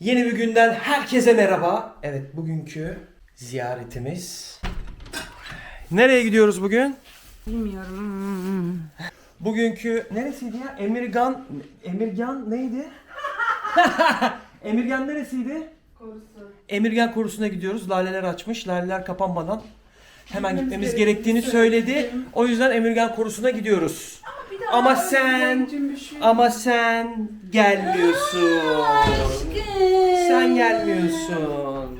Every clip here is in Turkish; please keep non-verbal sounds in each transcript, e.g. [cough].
Yeni bir günden herkese merhaba. Evet bugünkü ziyaretimiz. Nereye gidiyoruz bugün? Bilmiyorum. Bugünkü neresiydi ya? Emirgan Emirgan neydi? [laughs] Emirgan neresiydi? Korusu. Emirgan korusuna gidiyoruz. Laleler açmış. Laleler kapanmadan hemen Gitmemiz gerektiğini söyledi. O yüzden Emirgan korusuna gidiyoruz. Ama sen-. Ama sen gelmiyorsun. Sen gelmiyorsun.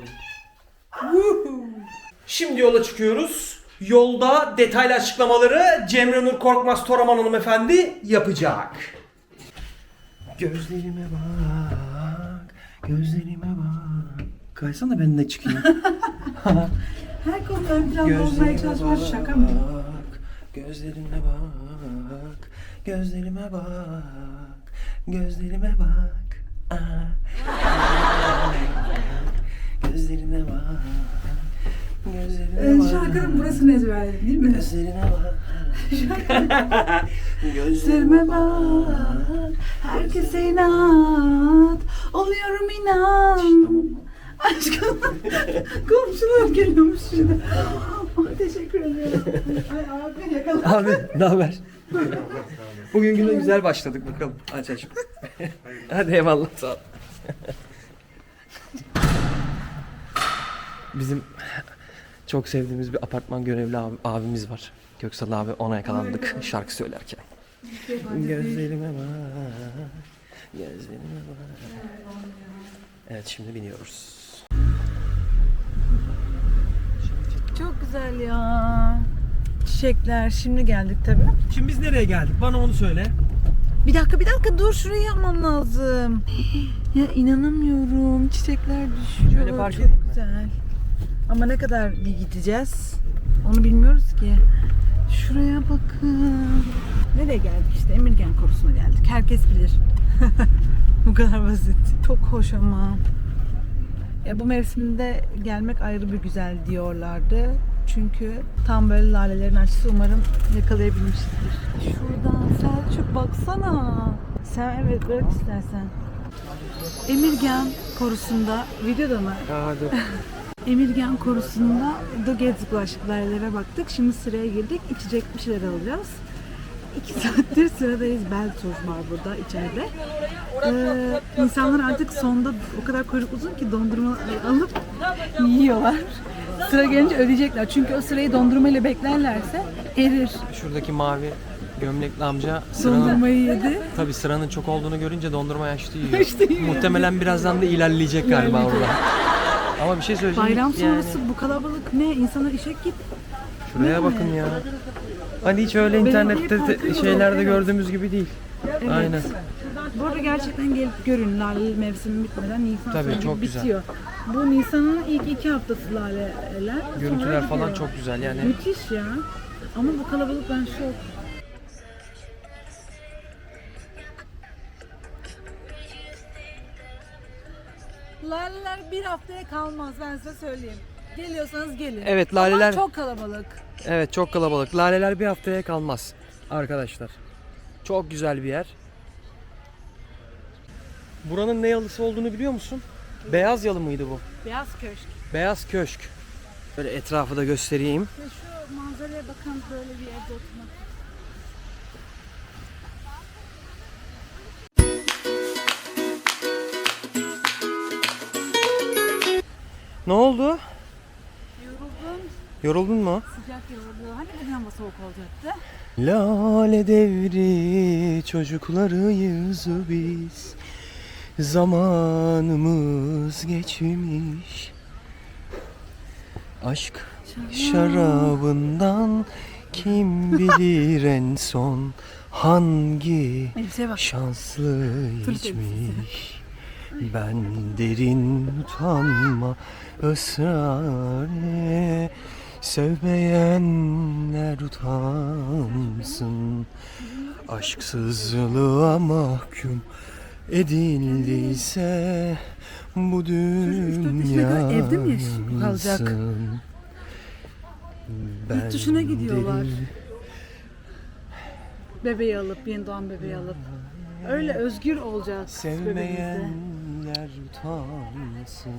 Şimdi yola çıkıyoruz. Yolda detaylı açıklamaları Cemre Nur Korkmaz Toraman hanımefendi yapacak. Gözlerime bak, gözlerime bak. Kaysana ben de çıkayım. [laughs] Her konuda ön planda olmaya çalışmak şaka mı? gözlerime bak, gözlerime bak, gözlerime bak. Aa. Gözlerime bak, gözlerime bak. şarkının burasını ezberledin değil mi? Gözlerine bak. Gözlerime bak, herkese inat, oluyorum inan. Aşkım, [laughs] komşular geliyormuş şimdi. Ay, teşekkür ederim. Ay abi yakaladım. Abi ne haber? Bugün güne güzel başladık bakalım. Aç aç. Hadi eyvallah sağ ol. Bizim çok sevdiğimiz bir apartman görevli abi- abimiz var. Göksal abi ona yakalandık şarkı söylerken. Gözlerime bak. Gözlerime bak. Evet şimdi biniyoruz. Çok güzel ya. Çiçekler, şimdi geldik tabii. Şimdi biz nereye geldik? Bana onu söyle. Bir dakika bir dakika dur şurayı yapmam lazım. Ya inanamıyorum. Çiçekler düşüyor. Şöyle park Çok edeyim mi? güzel. Ama ne kadar bir gideceğiz? Onu bilmiyoruz ki. Şuraya bakın. Nereye geldik işte? Emirgen korusuna geldik. Herkes bilir. [laughs] Bu kadar basit. Çok hoş ama. Ya bu mevsimde gelmek ayrı bir güzel diyorlardı. Çünkü tam böyle lalelerin açısı umarım yakalayabilmişizdir. Şuradan Selçuk baksana. Sen evet bırak istersen. Emirgen korusunda videoda mı? Hadi. [laughs] Emirgen korusunda Gatsby aşık lalelere baktık. Şimdi sıraya girdik. İçecek bir şeyler alacağız. İki saattir sıradayız. Beltoz var burada içeride. Ee, insanlar artık sonda o kadar kuyruk uzun ki dondurma alıp yiyorlar. Sıra gelince ödeyecekler. Çünkü o sırayı dondurma ile beklerlerse erir. Şuradaki mavi gömlekli amca sıranın Dondurmayı yedi. Tabii sıranın çok olduğunu görünce dondurma yaşlı yiyor. Yaşlı yiyor. Muhtemelen birazdan da ilerleyecek galiba orada. Ama bir şey söyleyeceğim. Bayram yani sonrası bu kalabalık ne? İnsanlar işe git. Şuraya bakın ya. Hani hiç öyle internette te- korkuyor. şeylerde gördüğümüz gibi değil. Evet. Aynen. Bu arada gerçekten gelip görün lale mevsimi bitmeden Nisan Tabii, sonu çok güzel. bitiyor. Bu Nisan'ın ilk iki haftası laleler. sonra Görüntüler falan gidiyor. çok güzel yani. Müthiş ya. Ama bu kalabalık ben şok. Laleler bir haftaya kalmaz ben size söyleyeyim. Geliyorsanız gelin. Evet, laleler- Ama çok kalabalık. Evet çok kalabalık. Laleler bir haftaya kalmaz arkadaşlar. Çok güzel bir yer. Buranın ne yalısı olduğunu biliyor musun? Beyaz yalı mıydı bu? Beyaz köşk. Beyaz köşk. Böyle etrafı da göstereyim. Ve şu manzaraya bakan böyle bir yerde oturmak. Ne oldu? Yoruldun mu? Sıcak yoruldu. Hani bugün hava soğuk olacaktı? Lale devri çocuklarıyız biz Zamanımız geçmiş Aşk şarabından kim bilir [laughs] en son hangi şanslı içmiş Ben derin utanma ısrar Sevmeyenler utansın Aşksızlığa mahkum edildiyse bu dünya evde mi kalacak? yansın. Yurt dışına gidiyorlar. deli. Bebeği alıp, yeni doğan bebeği alıp. Öyle özgür olacağız bebeğimizle. Sevmeyenler utansın.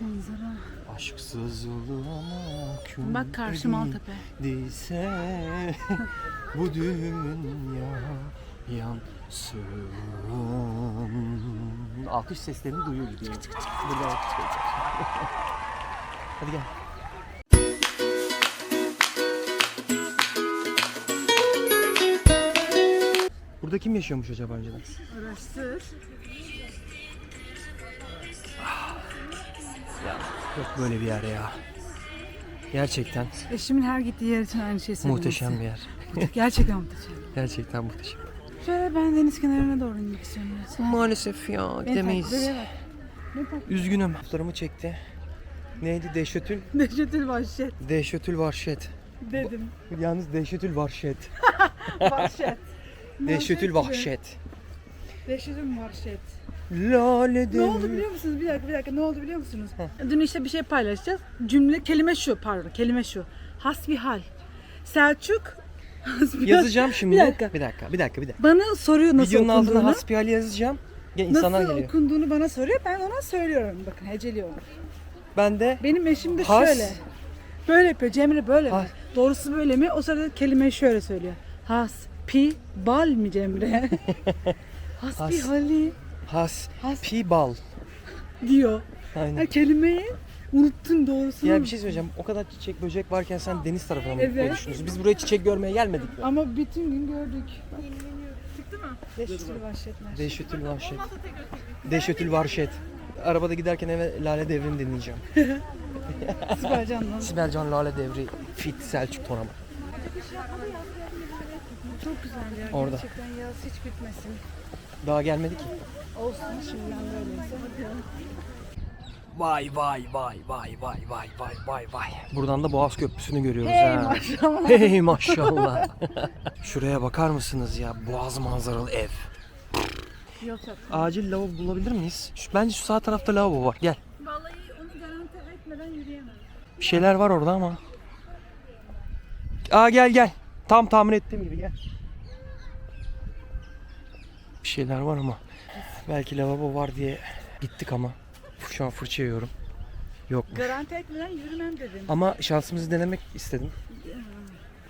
Manzara. Aşksız yolu ama küm Bak karşı Maltepe. Değilse bu dünya yansın. Alkış seslerini duyuyor gibi. Burada alkış. Hadi gel. Burada kim yaşıyormuş acaba önceden? Araştır. Yok böyle bir yer ya. Gerçekten Eşimin her gittiği yer için aynı şeyi söylemesi. muhteşem bir yer. Gerçekten muhteşem. [laughs] Gerçekten muhteşem. Şöyle ben deniz kenarına doğru inmek istiyorum biraz. Maalesef ya Beni gidemeyiz. takip bak. Üzgünüm. Fotoğrafımı çekti. Neydi? Dehşetül. Dehşetül vahşet Dehşetül vahşet. dedim. Yalnız dehşetül vahşet. [laughs] [laughs] Vahşet. Dehşetül vahşet. Dehşetül vahşet. Lale Ne oldu biliyor musunuz? Bir dakika bir dakika ne oldu biliyor musunuz? Dün işte bir şey paylaşacağız. Cümle kelime şu pardon kelime şu. Hasbihal. Selçuk [laughs] hasbihal. Yazacağım şimdi. Bir dakika. Bir dakika, bir dakika, bir dakika. Bana soruyor nasıl Videonun altına okunduğunu. hasbihal yazacağım. Gel insanlar Nasıl geliyor. okunduğunu bana soruyor. Ben ona söylüyorum. Bakın heceliyorum. Ben de Benim eşim de Has- şöyle. Böyle yapıyor. Cemre böyle Has- mi? Doğrusu böyle mi? O sırada kelimeyi şöyle söylüyor. Has, pi, bal mi Cemre? [laughs] Hasbihali has Has- pi bal. diyor. Aynen. Ha, kelimeyi unuttun doğrusunu. Ya bir şey söyleyeceğim. O kadar çiçek böcek varken sen deniz tarafına mı gitmeyi Evet. düşünüyorsun? Biz buraya çiçek görmeye gelmedik mi? Ama bütün gün gördük. Çıktı mı? Dehşetli vahşetler. Dehşetül vahşet. Dehşetül vahşet. Arabada giderken eve Lale Devri'ni dinleyeceğim. [laughs] Süper canlı. Sibel Can Lale Devri Fit Selçuk Toraman. Çok güzel ya. Orada. Gerçekten yaz hiç bitmesin. Daha gelmedi ki. Olsun şimdiden böyleyse. Vay vay vay vay vay vay vay vay vay. Buradan da Boğaz Köprüsü'nü görüyoruz Hey ha. maşallah. Hey maşallah. [laughs] Şuraya bakar mısınız ya? Boğaz manzaralı ev. Yok yok. Acil lavabo bulabilir miyiz? Şu, bence şu sağ tarafta lavabo var. Gel. Vallahi onu garanti etmeden yürüyemem. Bir şeyler var orada ama. Aa gel gel. Tam tahmin ettiğim gibi gel. Bir şeyler var ama. Belki lavabo var diye gittik ama. Şu an fırça yiyorum. Yok. Garanti etmeden yürümem dedim. Ama şansımızı denemek istedim.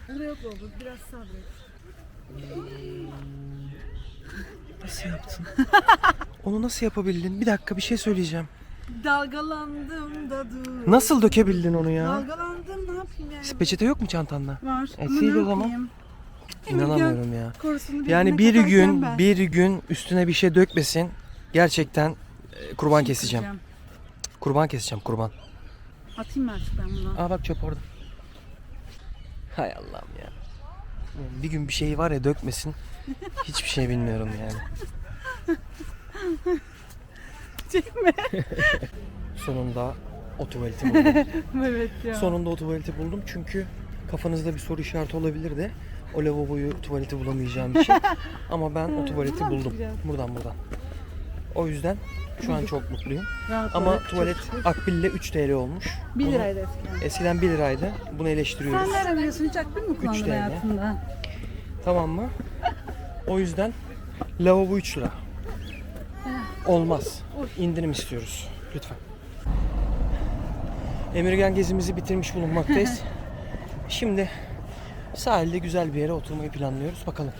Burada yok oldu. Biraz sabret. Nasıl yaptın? Onu nasıl yapabildin? Bir dakika bir şey söyleyeceğim. Dalgalandım da dur. Nasıl dökebildin onu ya? Dalgalandım ne yapayım yani? Peçete yok mu çantanda? Var. E, Ama ne zaman. İnanamıyorum ya. Korusunu Yani bir gün ben bir gün üstüne bir şey dökmesin. Gerçekten e, kurban keseceğim. kıracağım. Kurban keseceğim kurban. Atayım mı artık ben bunu? Aa bak çöp orada. Hay Allah'ım ya. Bir gün bir şey var ya dökmesin. Hiçbir şey bilmiyorum yani. [laughs] Çekme. Sonunda o tuvaleti buldum. [laughs] evet ya. Sonunda o tuvaleti buldum çünkü kafanızda bir soru işareti olabilirdi. O lavaboyu tuvaleti bulamayacağım için. [laughs] Ama ben o tuvaleti Buradan buldum. çıkacağız? Buradan buradan. O yüzden şu an çok mutluyum. Rahat Ama ol, çok tuvalet şükür. Akbil'le 3 TL olmuş. 1 Bunu- liraydı eskiden. Eskiden 1 liraydı. Bunu eleştiriyoruz. Sen nereden biliyorsun? Hiç akbil mi kullandın TL. hayatında? Tamam mı? O yüzden lavabo 3 lira. Olmaz. İndirim istiyoruz. Lütfen. Emirgan gezimizi bitirmiş bulunmaktayız. [laughs] Şimdi sahilde güzel bir yere oturmayı planlıyoruz. Bakalım.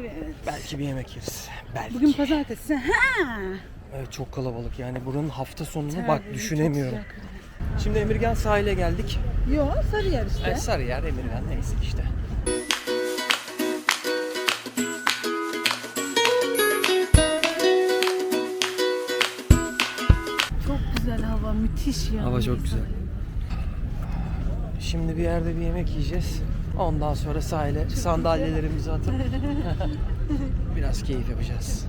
Evet. Belki bir yemek yeriz. Belki. Bugün pazartesi. Ha. Evet çok kalabalık yani buranın hafta sonunu Terbiye, bak düşünemiyorum. Şimdi Emirgan sahile geldik. Yo Sarıyer işte. Evet. Sarıyer, Emirgan neyse işte. Çok güzel hava, müthiş ya. Hava çok güzel. Şimdi bir yerde bir yemek yiyeceğiz. Ondan sonra sahile sandalyelerimizi atıp [laughs] biraz keyif yapacağız.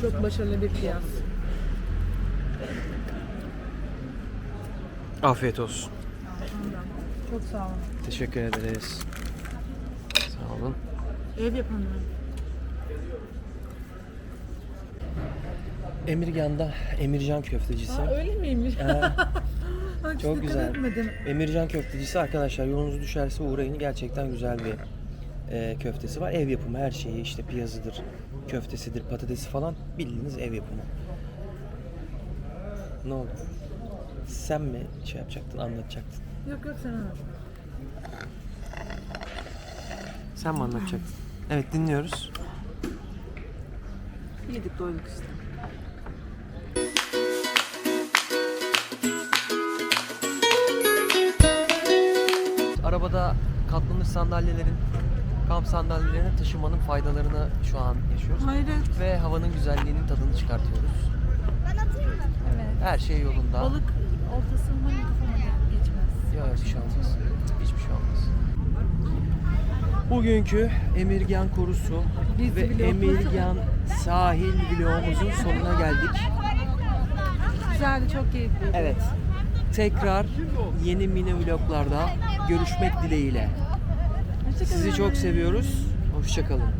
Çok başarılı bir piyaz. Afiyet olsun. Çok sağ olun. Teşekkür ederiz. Sağ olun. Ev yapandan. Emirgan'da Emircan köftecisi. Aa öyle miymiş? Ee, [laughs] çok güzel. etmedim. Emircan köftecisi arkadaşlar yolunuz düşerse uğrayın. Gerçekten güzel bir e, köftesi var. Ev yapımı her şeyi işte piyazıdır, köftesidir, patatesi falan bildiğiniz ev yapımı. Ne oldu? Sen mi şey yapacaktın, anlatacaktın? Yok yok sen anlat. Sen mi anlatacaktın? Evet dinliyoruz. Yedik doyduk işte. Arabada katlanır sandalyelerin, kamp sandalyelerinin taşımanın faydalarını şu an yaşıyoruz. Hayret. Ve havanın güzelliğinin tadını çıkartıyoruz. Evet. Her şey yolunda. Balık gel- şey olmaz. Hiçbir şey olmaz. Bugünkü Emirgan Korusu Biz ve. Emirgan sahil vlogumuzun sonuna geldik. Güzeldi, çok keyifliydi. Evet. Tekrar yeni mini vloglarda görüşmek dileğiyle. Sizi çok seviyoruz. Hoşçakalın.